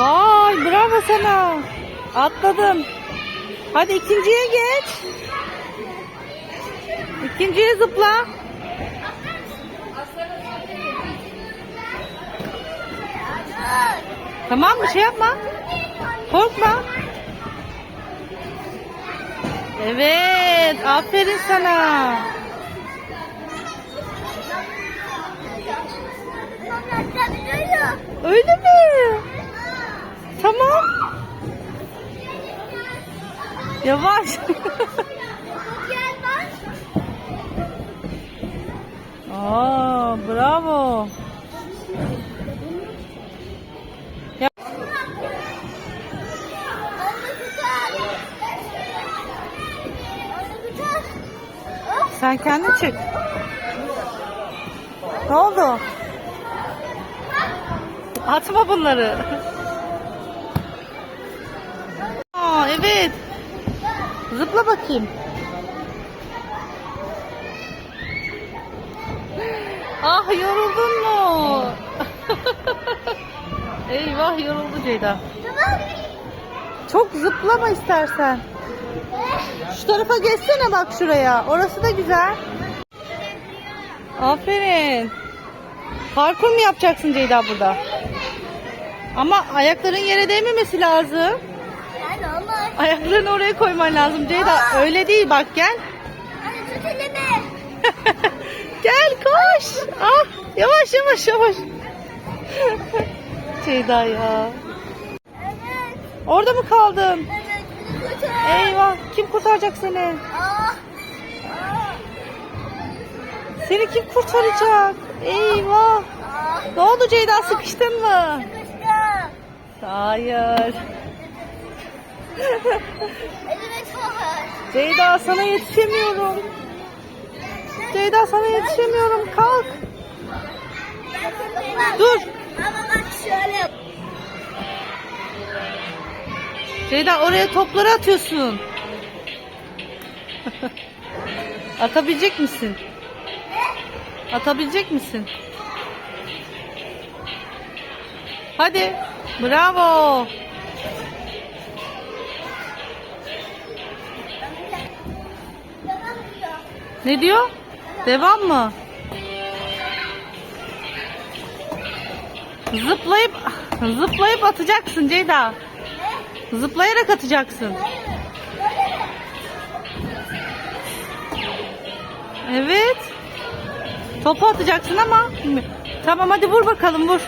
Vay bravo sana. Atladın. Hadi ikinciye geç. İkinciye zıpla. Tamam mı şey yapma. Korkma. Evet aferin sana. Öyle mi? Tamam. Yavaş. Aa, bravo. Sen kendin çık. Ne oldu? Atma bunları. Aa, evet. Zıpla bakayım. Ah yoruldun mu? Eyvah yoruldu Ceyda. Çok zıplama istersen. Şu tarafa geçsene bak şuraya. Orası da güzel. Aferin. Parkur mu yapacaksın Ceyda burada? Ama ayakların yere değmemesi lazım. Ayaklarını oraya koyman lazım Ceyda. Öyle değil bak gel. gel koş. Ah, yavaş yavaş yavaş. Ceyda ya. Orada mı kaldın? Eyvah. Kim kurtaracak seni? Seni kim kurtaracak? Eyvah. Ne oldu Ceyda sıkıştın mı? Hayır. Ceyda sana yetişemiyorum. Ceyda sana yetişemiyorum. Kalk. Dur. Ama bak şöyle. Ceyda oraya topları atıyorsun. Atabilecek misin? Atabilecek misin? Hadi. Bravo. Ne diyor? Devam mı? Zıplayıp zıplayıp atacaksın Ceyda. Zıplayarak atacaksın. Evet. Topu atacaksın ama. Tamam hadi vur bakalım vur.